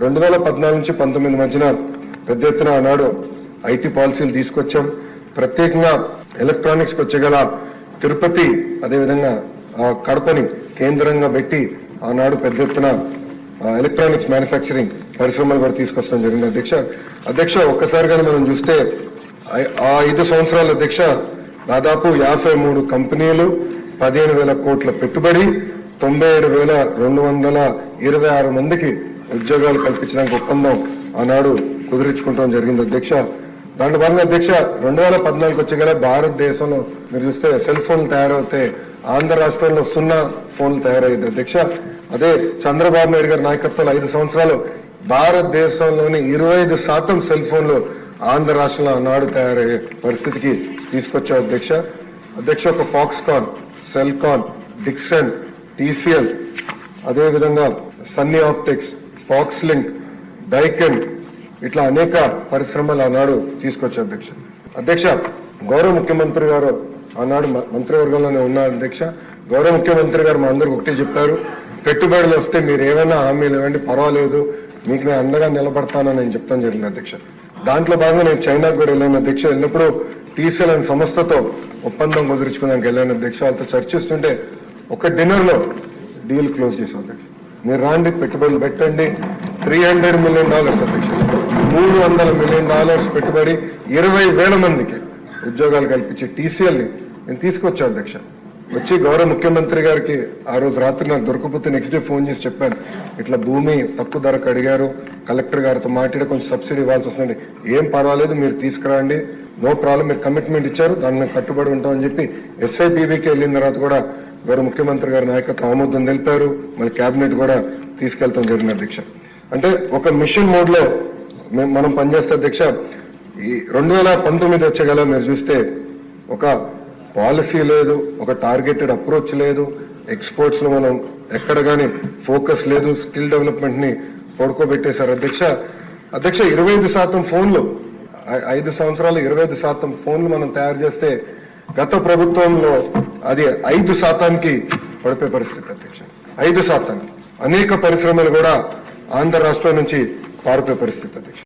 రెండు వేల పద్నాలుగు నుంచి పంతొమ్మిది మధ్యన పెద్ద ఎత్తున ఆనాడు ఐటీ పాలసీలు తీసుకొచ్చాం. ప్రత్యేకంగా ఎలక్ట్రానిక్స్ వచ్చగల తిరుపతి అదేవిధంగా ఆ, కడపని కేంద్రంగా పెట్టి ఆనాడు పెద్ద ఎత్తున ఎలక్ట్రానిక్స్ మ్యానుఫ్యాక్చరింగ్ పరిశ్రమలు కూడా తీసుకొస్తాం జరిగింది. అధ్యక్ష అధ్యక్ష ఒక్కసారిగా మనం చూస్తే ఆ ఐదు సంవత్సరాల అధ్యక్ష దాదాపు యాభై మూడు కంపెనీలు పదిహేను వేల కోట్ల పెట్టుబడి తొంభై ఏడు వేల రెండు వందల ఇరవై ఆరు మందికి ఉద్యోగాలు కల్పించడానికి ఒప్పందం ఆనాడు కుదిరించుకుంటాం జరిగింది అధ్యక్ష. దాంట్లో భాగంగా అధ్యక్ష రెండు వేల పద్నాలుగు వచ్చేగల భారతదేశంలో. మీరు చూస్తే సెల్ ఫోన్లు తయారవుతే ఆంధ్ర రాష్ట్రంలో సున్నా ఫోన్లు తయారయ్యింది అధ్యక్ష. అదే చంద్రబాబు నాయుడు గారి నాయకత్వంలో ఐదు సంవత్సరాలు. భారతదేశంలోని ఇరవై ఐదు శాతం సెల్ ఫోన్లు ఆంధ్ర రాష్ట్రంలో ఆనాడు తయారయ్యే పరిస్థితికి తీసుకొచ్చే అధ్యక్ష. అధ్యక్ష ఒక ఫాక్స్కాన్ సెల్కాన్ డిక్సన్ టీసీఎల్ అదేవిధంగా Sunny Optics Foxlink Daikin ఇట్లా అనేక పరిశ్రమలు ఆనాడు తీసుకొచ్చారు అధ్యక్ష. అధ్యక్ష గౌరవ ముఖ్యమంత్రి గారు ఆనాడు మ- మంత్రివర్గంలోనే ఉన్నారు అధ్యక్ష. గౌరవ ముఖ్యమంత్రి గారు మా అందరికి ఒకటే చెప్పారు పెట్టుబడులు వస్తే మీరు ఏమైనా హామీలు ఇవ్వండి పర్వాలేదు మీకు నేను అండగా నిలబడతానని నేను చెప్తాను జరిగింది అధ్యక్ష. దాంట్లో భాగంగా నేను చైనాకు కూడా వెళ్ళాను అధ్యక్ష. వెళ్ళినప్పుడు టీసీఎల్ అనే సంస్థతో ఒప్పందం కుదుర్చుకోవడానికి వెళ్ళాను అధ్యక్ష. వాళ్ళతో చర్చిస్తుంటే ఒక డిన్నర్లో డీల్ క్లోజ్ చేసాం అధ్యక్ష. మీరు రాండి పెట్టుబడులు పెట్టండి. త్రీ హండ్రెడ్ మిలియన్ డాలర్స్ అధ్యక్ష మూడు వందల మిలియన్ డాలర్స్ పెట్టుబడి ఇరవై వేల మందికి ఉద్యోగాలు కల్పించే టీసీఎల్ని నేను తీసుకొచ్చా అధ్యక్ష. వచ్చి గౌరవ ముఖ్యమంత్రి గారికి ఆ రోజు రాత్రి నాకు దొరకకపోతే నెక్స్ట్ డే ఫోన్ చేసి చెప్పాను. ఇట్లా భూమి తక్కువ ధరకు అడిగారు. కలెక్టర్ గారితో మాట్లాడి కొంచెం సబ్సిడీ ఇవ్వాల్సి వస్తుంది. ఏం పర్వాలేదు మీరు తీసుకురండి. నో ప్రాబ్లం మీరు కమిట్మెంట్ ఇచ్చారు. దాన్ని మేము కట్టుబడి ఉంటామని చెప్పి ఎస్ఐపిబికి వెళ్ళిన తర్వాత కూడా గౌరవ ముఖ్యమంత్రి గారి నాయకత్వం ఆమోదం తెలిపారు. మళ్ళీ కేబినెట్ కూడా తీసుకెళ్తాం జరిగిన అధ్యక్ష. అంటే ఒక మిషన్ మోడ్లో మనం పనిచేస్తే అధ్యక్ష ఈ రెండు వేల పంతొమ్మిది వచ్చేగల మీరు చూస్తే ఒక పాలసీ లేదు ఒక టార్గెటెడ్ అప్రోచ్ లేదు ఎక్స్పోర్ట్స్లో మనం ఎక్కడ కానీ ఫోకస్ లేదు స్కిల్ డెవలప్మెంట్ని పడుకోబెట్టేశారు అధ్యక్ష. అధ్యక్ష ఇరవై ఐదు శాతం ఫోన్లు ఐ- ఐదు సంవత్సరాలు ఇరవై ఐదు శాతం ఫోన్లు మనం తయారు చేస్తే గత ప్రభుత్వంలో అది ఐదు శాతానికి పడిపోయే పరిస్థితి అధ్యక్ష. ఐదు శాతానికి. అనేక పరిశ్రమలు కూడా ఆంధ్ర రాష్ట్రం నుంచి పారిపోయే పరిస్థితి అధ్యక్ష.